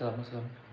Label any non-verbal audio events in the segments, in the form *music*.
السلام عليكم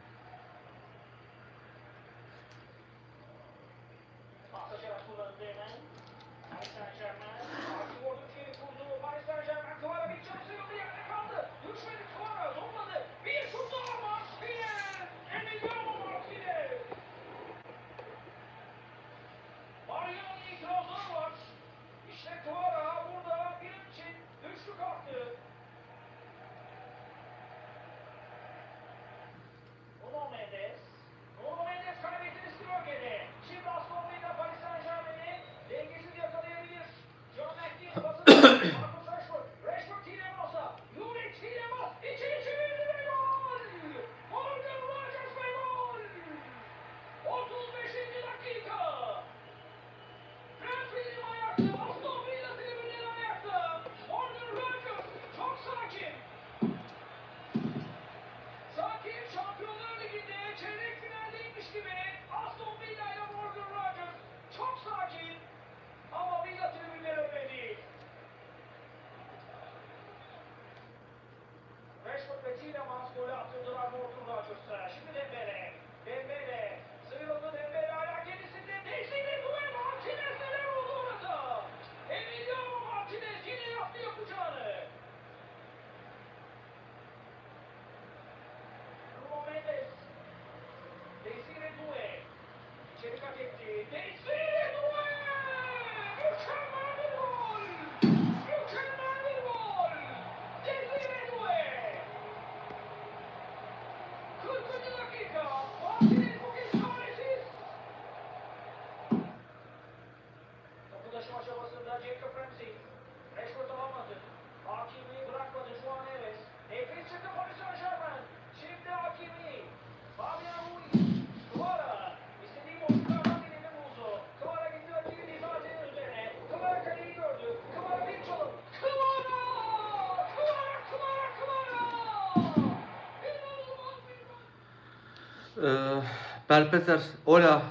Carpeter, hola,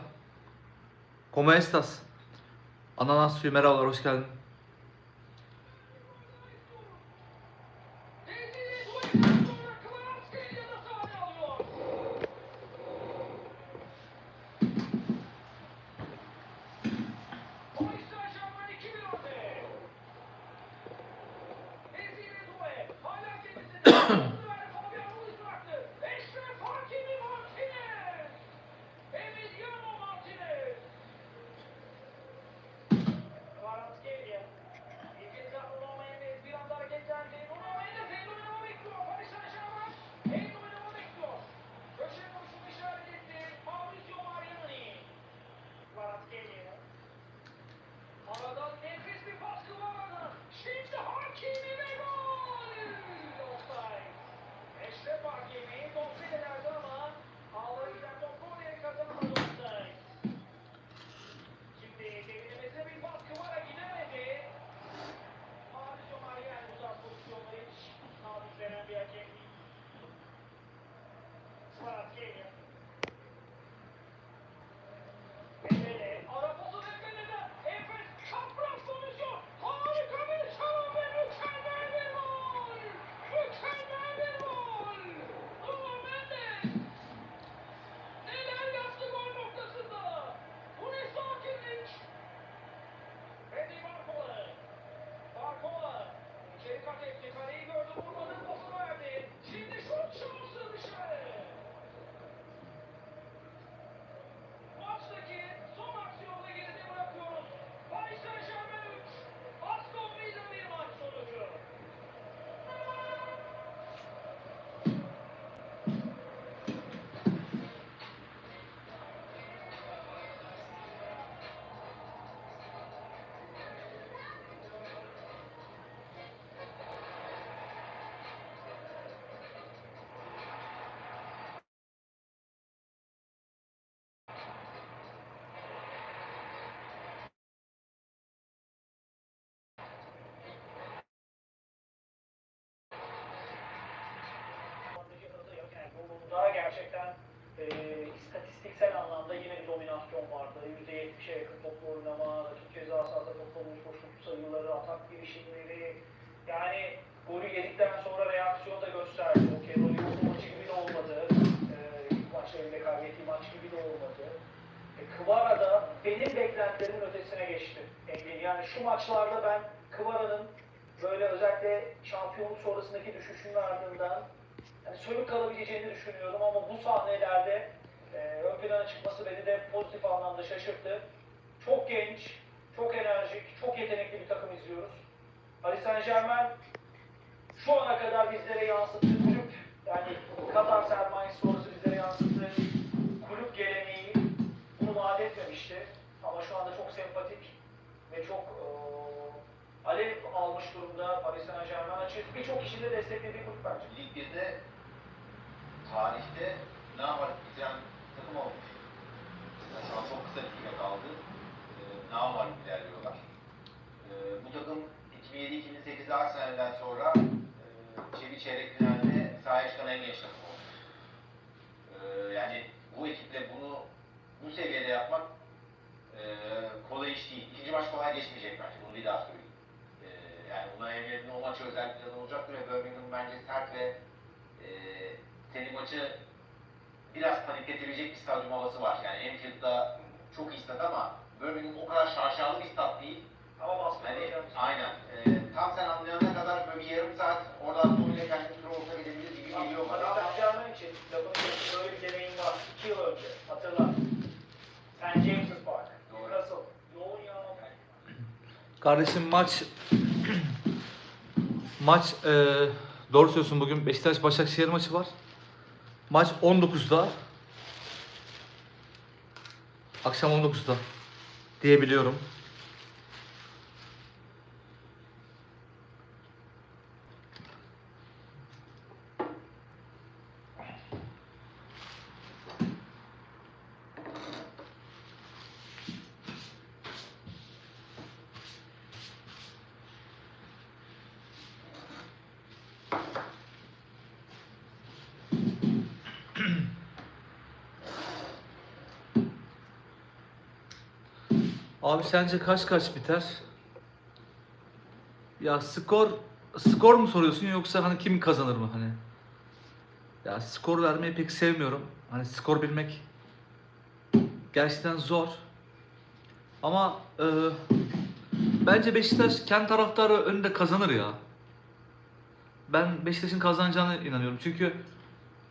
como estas? Ananas suyu merhabalar, hoş geldin. Ee, istatistiksel anlamda yine bir dominasyon vardı. %70'e yakın toplu oynama, rakip ceza sahada toplanmış boşluk sayıları, atak girişimleri. Yani golü yedikten sonra reaksiyon da gösterdi. Okey, Rolio maçı gibi de olmadı. Ee, ilk maçlarında kaybettiği maç gibi de olmadı. E, Kıvara da benim beklentilerin ötesine geçti. E, yani şu maçlarda ben Kıvara'nın böyle özellikle şampiyonluk sonrasındaki düşüşünün ardından sönük kalabileceğini düşünüyordum ama bu sahnelerde e, ön plana çıkması beni de pozitif anlamda şaşırttı. Çok genç, çok enerjik, çok yetenekli bir takım izliyoruz. Paris Saint Germain şu ana kadar bizlere yansıttığı kulüp yani Katar sermayesi sonrası bizlere yansıttığı kulüp geleneği bunu vaat etmemişti. Ama şu anda çok sempatik ve çok eee, alev almış durumda Paris Saint Germain açıkçası birçok kişinin de desteklediği kulüp bence. Lig 1'de tarihte ne var bitiren takım olmuş. Yani şu an çok kısa bir süre kaldı. Ee, ne var ilerliyorlar. Ee, bu takım 2007-2008 Arsenal'den sonra e, çevik çeyrek finalde sahaya çıkan en genç takım oldu. Ee, yani bu ekiple bunu bu seviyede yapmak e, kolay iş değil. İkinci maç kolay geçmeyecek bence. Bunu bir daha söyleyeyim. Ee, yani buna Emre'nin o maçı özel planı olacaktır ve Birmingham bence sert ve e, senin maçı biraz panikletebilecek bir stadyum havası var. Yani Enfield'da çok iyi stat ama Birmingham o kadar şaşalı bir stat değil. Ama baskı Hani aynen. E, tam sen anlayana kadar böyle bir yarım saat oradan sonuyla kendini tur olsa gidebilir gibi geliyor bana ama Germain için kestim böyle bir deneyim var. 2 yıl önce hatırla. St. James's Park. Doğru. Yoğun yağma. Kardeşim maç maç e, doğru söylüyorsun bugün Beşiktaş Başakşehir maçı var. Maç 19'da. Akşam 19'da diyebiliyorum. Abi sence kaç kaç biter? Ya skor skor mu soruyorsun yoksa hani kim kazanır mı hani? Ya skor vermeyi pek sevmiyorum. Hani skor bilmek gerçekten zor. Ama e, bence Beşiktaş kendi taraftarı önünde kazanır ya. Ben Beşiktaş'ın kazanacağına inanıyorum. Çünkü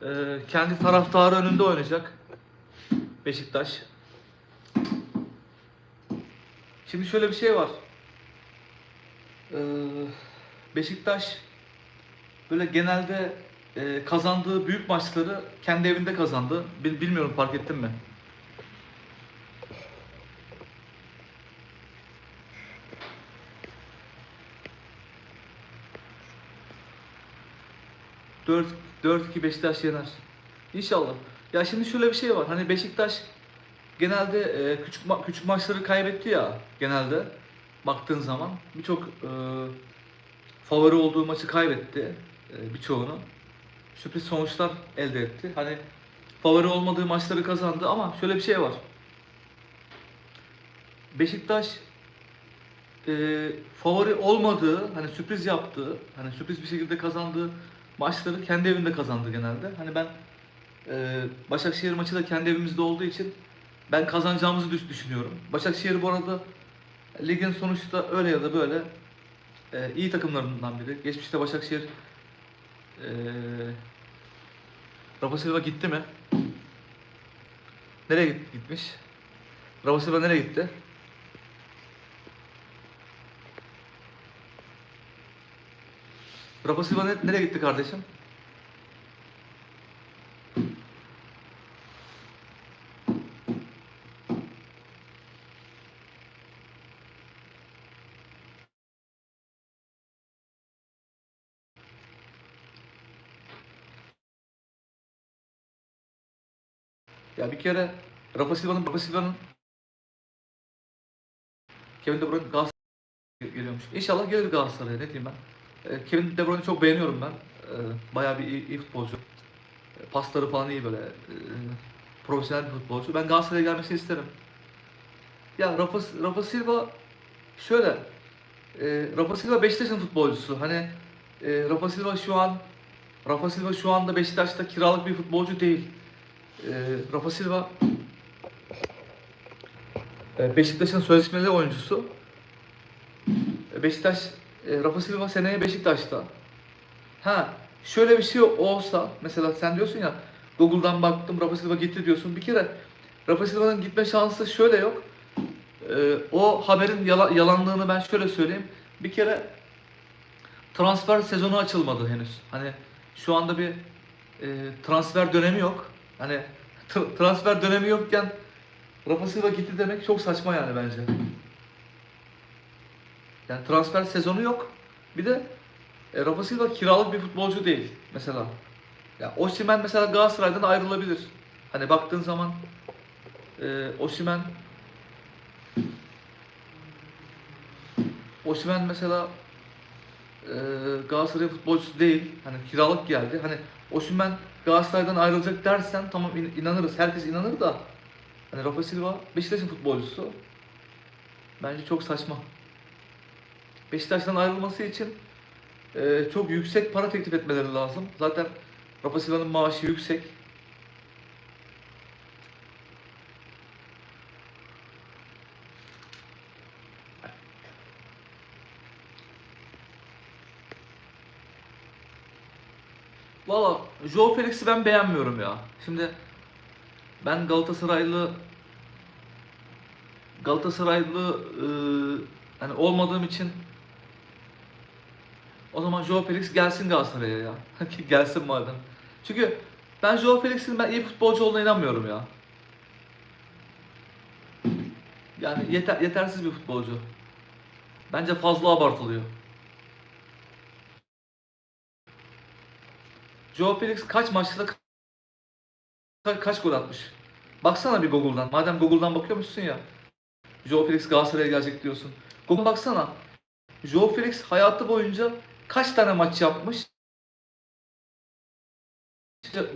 e, kendi taraftarı önünde oynayacak Beşiktaş. Şimdi şöyle bir şey var. Ee, Beşiktaş böyle genelde e, kazandığı büyük maçları kendi evinde kazandı. Bil- Bilmiyorum fark ettin mi? Dört, 4-2 Beşiktaş yener. İnşallah. Ya şimdi şöyle bir şey var. Hani Beşiktaş genelde e, küçük ma- küçük maçları kaybetti ya genelde baktığın zaman birçok e, favori olduğu maçı kaybetti e, birçoğunu. Sürpriz sonuçlar elde etti. Hani favori olmadığı maçları kazandı ama şöyle bir şey var. Beşiktaş e, favori olmadığı, hani sürpriz yaptığı, hani sürpriz bir şekilde kazandığı maçları kendi evinde kazandı genelde. Hani ben e, Başakşehir maçı da kendi evimizde olduğu için ben kazanacağımızı düş- düşünüyorum. Başakşehir bu arada ligin sonuçta öyle ya da böyle e, iyi takımlarından biri. Geçmişte Başakşehir e, Rafa Silva gitti mi? Nereye git- gitmiş? Rafa Silva nereye gitti? Rafa Silva ne- nereye gitti kardeşim? Ya bir kere Rafa Silva'nın Rafa Silva'nın Kevin De Bruyne Galatasaray geliyormuş. İnşallah gelir Galatasaray'a ne diyeyim ben. Ee, Kevin De Bruyne'i çok beğeniyorum ben. Ee, bayağı bir iyi, iyi futbolcu. Ee, Pasları falan iyi böyle. Profesyonel bir futbolcu. Ben Galatasaray'a gelmesini isterim. Ya Rafa, Rafa Silva şöyle. E, Rafa Silva Beşiktaş'ın futbolcusu. Hani e, Rafa Silva şu an Rafa Silva şu anda Beşiktaş'ta kiralık bir futbolcu değil. E, Rafa Silva e, Beşiktaş'ın sözleşmeli oyuncusu. E, Beşiktaş, e, Rafa Silva seneye Beşiktaş'ta. Ha, şöyle bir şey olsa, mesela sen diyorsun ya, Google'dan baktım Rafa Silva gitti diyorsun. Bir kere Rafa Silva'nın gitme şansı şöyle yok. E, o haberin yala- yalanlığını ben şöyle söyleyeyim. Bir kere transfer sezonu açılmadı henüz. Hani şu anda bir e, transfer dönemi yok. Hani tra- transfer dönemi yokken Rafa Silva gitti demek çok saçma yani bence. Yani transfer sezonu yok. Bir de e, Rafa Silva kiralık bir futbolcu değil mesela. Ya Osimhen mesela Galatasaray'dan ayrılabilir. Hani baktığın zaman e, Osimhen Osimhen mesela e, Galatasaray futbolcusu değil. Hani kiralık geldi. Hani Osimhen Galatasaray'dan ayrılacak dersen tamam in- inanırız. Herkes inanır da hani Rafa Silva Beşiktaş'ın futbolcusu. Bence çok saçma. Beşiktaş'tan ayrılması için e, çok yüksek para teklif etmeleri lazım. Zaten Rafa Silva'nın maaşı yüksek. Valla Joe Felix'i ben beğenmiyorum ya. Şimdi ben Galatasaraylı Galatasaraylı e, hani olmadığım için o zaman Joe Felix gelsin Galatasaray'a ya. *laughs* gelsin madem. Çünkü ben Joe Felix'in ben iyi futbolcu olduğuna inanmıyorum ya. Yani yeter, yetersiz bir futbolcu. Bence fazla abartılıyor. Joe Felix kaç maçta ka- kaç gol atmış? Baksana bir Google'dan. Madem Google'dan bakıyormuşsun ya. Joe Felix Galatasaray'a gelecek diyorsun. Google baksana. Joe Felix hayatı boyunca kaç tane maç yapmış?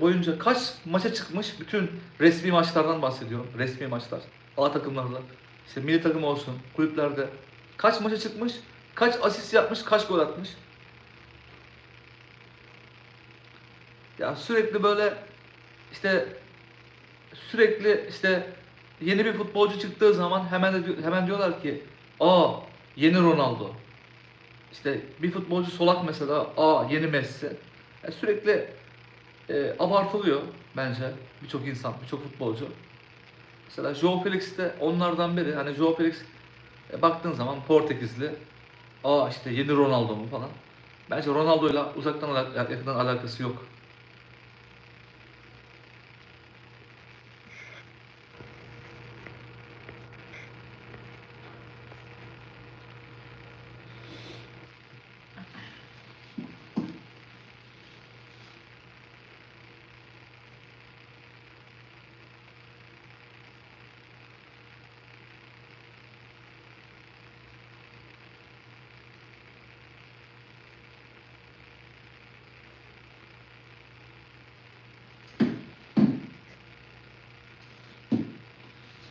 boyunca kaç maça çıkmış? Bütün resmi maçlardan bahsediyorum. Resmi maçlar. A takımlarda. İşte milli takım olsun, kulüplerde. Kaç maça çıkmış? Kaç asist yapmış? Kaç gol atmış? Ya sürekli böyle işte sürekli işte yeni bir futbolcu çıktığı zaman hemen de, hemen diyorlar ki aa yeni Ronaldo. İşte bir futbolcu solak mesela aa yeni Messi. Ya sürekli e, abartılıyor bence birçok insan, birçok futbolcu. Mesela Joao Felix de onlardan biri. Hani Joao Felix e, baktığın zaman Portekizli. Aa işte yeni Ronaldo mu falan. Bence Ronaldo'yla uzaktan yakından alakası yok.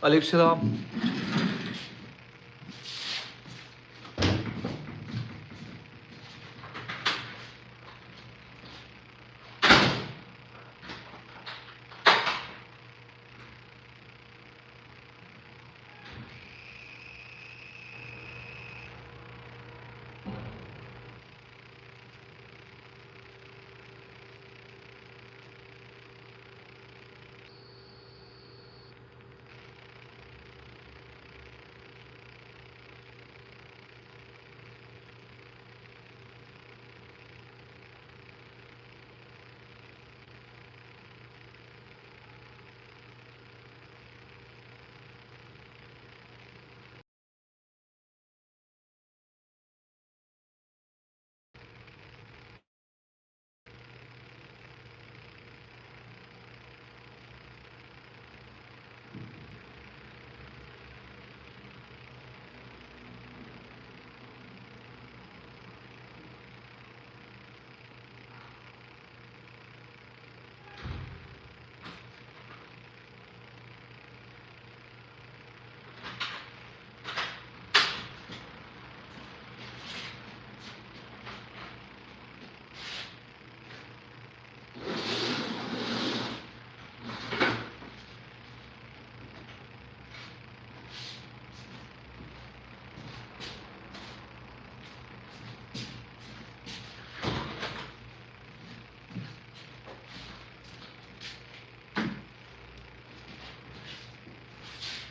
Alif Salam.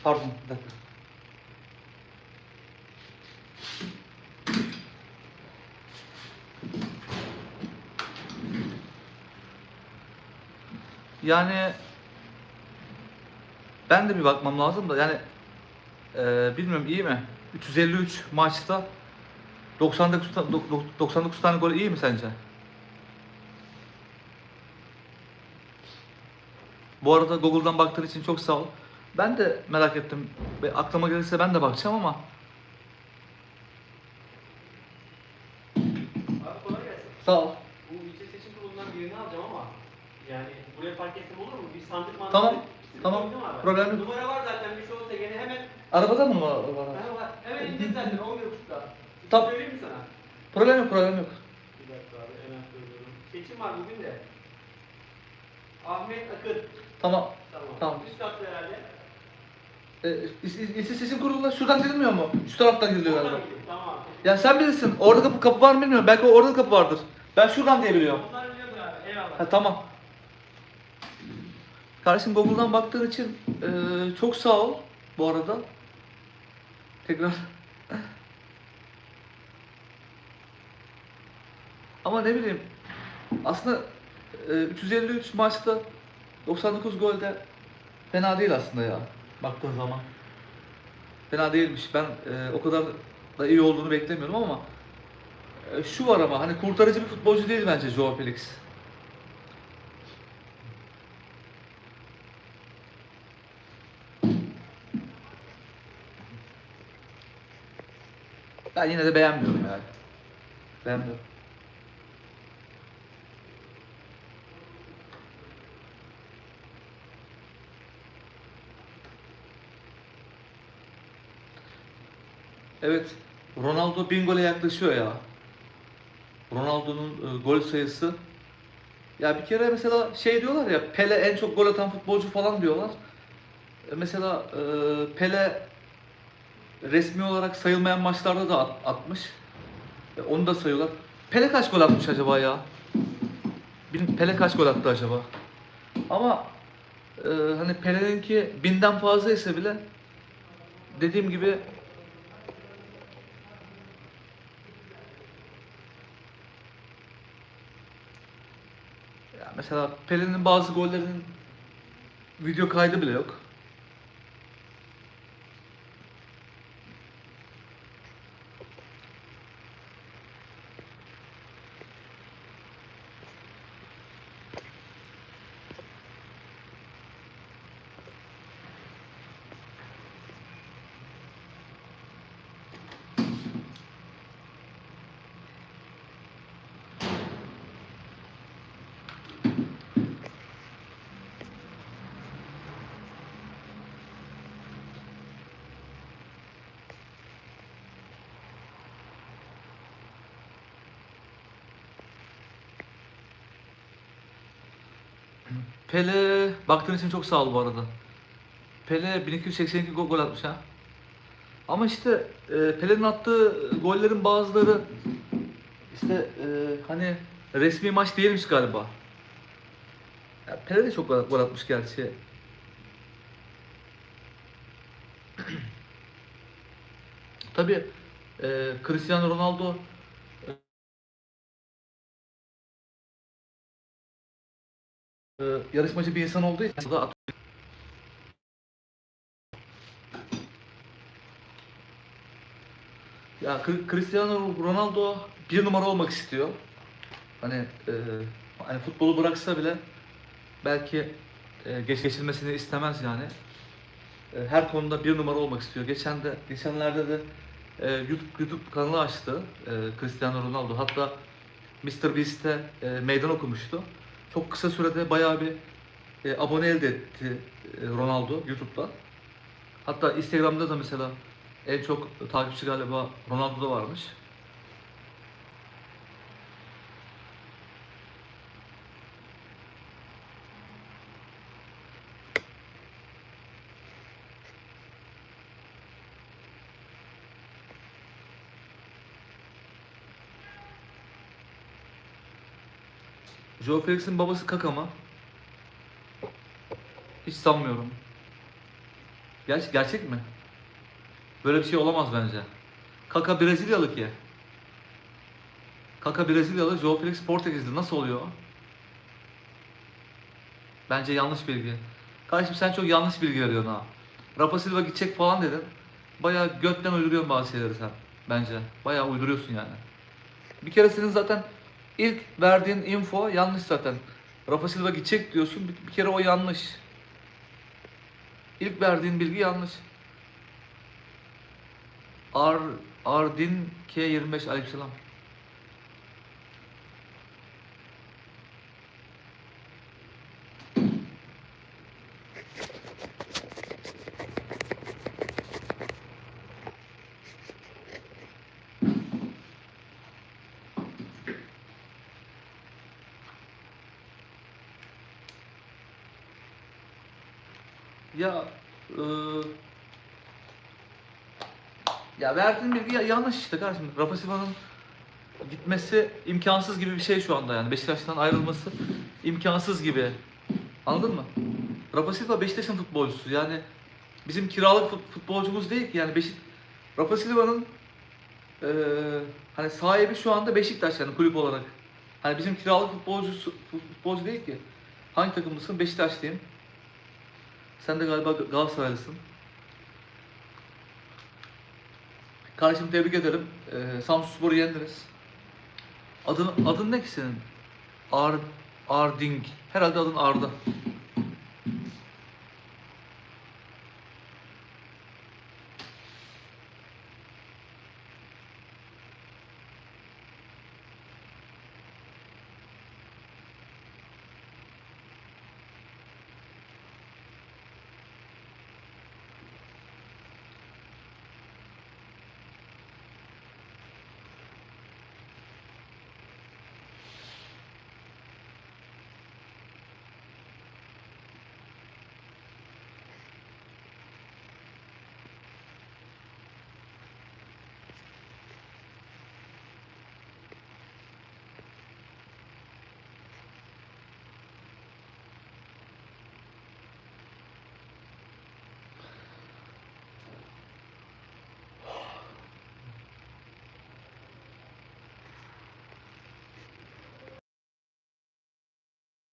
Pardon bir dakika. Yani ben de bir bakmam lazım da yani eee, bilmiyorum iyi mi? 353 maçta 99 ta- dok- dok- 99 tane gol iyi mi sence? Bu arada Google'dan baktığın için çok sağ ol. Ben de merak ettim. Ve aklıma gelirse ben de bakacağım ama Abi kolay gelsin. sağ ol. Bu ilçe seçim kurulundan birini alacağım ama yani buraya park etsem olur mu? Bir sandık mantığı. Tamam, Sıkıntı tamam. Problem yok. Numara var zaten bir şey olsa gene hemen Arabada mı var? var? hemen, var. hemen ineceğiz zaten 11.30'da. Tamam. Söyleyeyim mi sana? Problem yok, problem yok. Bir dakika abi hemen söylüyorum. Seçim var bugün de. Ahmet Akın. Tamam. Tamam. Tamam. Üst katta herhalde. Ee, İl- İl- İlçe Seçim Kurulu'na şuradan girilmiyor mu? Şu taraftan giriliyor galiba. Tamam. Ya sen bilirsin. Orada kapı, kapı var mı bilmiyorum. Belki orada kapı vardır. Ben şuradan diye biliyorum. Onlar biliyordur abi. Eyvallah. Ha tamam. Kardeşim Google'dan baktığın için eee, çok sağ ol bu arada. Tekrar. *laughs* Ama ne bileyim aslında eee, 353 maçta 99 golde fena değil aslında ya baktığın zaman. Fena değilmiş. Ben eee, o kadar da iyi olduğunu beklemiyordum ama eee, şu var ama hani kurtarıcı bir futbolcu değil bence Joao Felix. Ben yine de beğenmiyorum yani. Beğenmiyorum. Evet, Ronaldo bin gole yaklaşıyor ya. Ronaldo'nun e, gol sayısı. Ya bir kere mesela şey diyorlar ya, Pele en çok gol atan futbolcu falan diyorlar. E, mesela e, Pele resmi olarak sayılmayan maçlarda da at- atmış. E, onu da sayıyorlar. Pele kaç gol atmış acaba ya? Bin- Pele kaç gol attı acaba? Ama e, hani Pele'ninki binden fazla ise bile dediğim gibi ya mesela Pele'nin bazı gollerinin video kaydı bile yok. Pele baktığın için çok sağ ol bu arada. Pele 1282 gol, gol atmış ha. Ama işte e, Pele'nin attığı gollerin bazıları işte e, hani resmi maç değilmiş galiba. Ya Pele de çok gol, atmış gerçi. *clears throat* Tabii e, Cristiano Ronaldo yarışmacı bir insan olduğu için da ya Cri- Cristiano Ronaldo bir numara olmak istiyor. Hani e, hani futbolu bıraksa bile belki e, geç geçilmesini istemez yani. E, her konuda bir numara olmak istiyor. Geçen de geçenlerde de e, YouTube, YouTube kanalı açtı e, Cristiano Ronaldo. Hatta Mr. Beast'te e, meydan okumuştu. Çok kısa sürede bayağı bir e, abone elde etti e, Ronaldo YouTube'da. Hatta Instagram'da da mesela en çok takipçi galiba Ronaldo'da varmış. Joe Felix'in babası Kaka mı? Hiç sanmıyorum. Gerçek, gerçek mi? Böyle bir şey olamaz bence. Kaka Brezilyalı ki. Kaka Brezilyalı, Joe Felix Portekizli. Nasıl oluyor? Bence yanlış bilgi. Kardeşim sen çok yanlış bilgi veriyorsun ha. Rafa Silva gidecek falan dedin. Bayağı götten uyduruyorsun bazı şeyleri sen. Bence. Bayağı uyduruyorsun yani. Bir kere senin zaten ilk verdiğin info yanlış zaten. Rafa Silva gidecek diyorsun. Bir, bir kere o yanlış. İlk verdiğin bilgi yanlış. Ar Ardin K25 Aleykümselam. Ya e, ya ya- yanlış işte kardeşim. Rafa Silva'nın gitmesi imkansız gibi bir şey şu anda yani. Beşiktaş'tan ayrılması imkansız gibi. Anladın mı? Rafa Silva Beşiktaş'ın futbolcusu. Yani bizim kiralık fut- futbolcumuz değil ki yani Beşik Rafa Silva'nın eee hani sahibi şu anda Beşiktaş yani kulüp olarak. Hani bizim kiralık futbolcusu futbolcu değil ki. Hangi takımlısın? Beşiktaşlıyım. Sen de galiba Ga- Galatasaraylısın. Kardeşim tebrik ederim. Ee, Samsunspor'u yendiniz. Adın, adın ne ki senin? Ar, Arding. Herhalde adın Arda.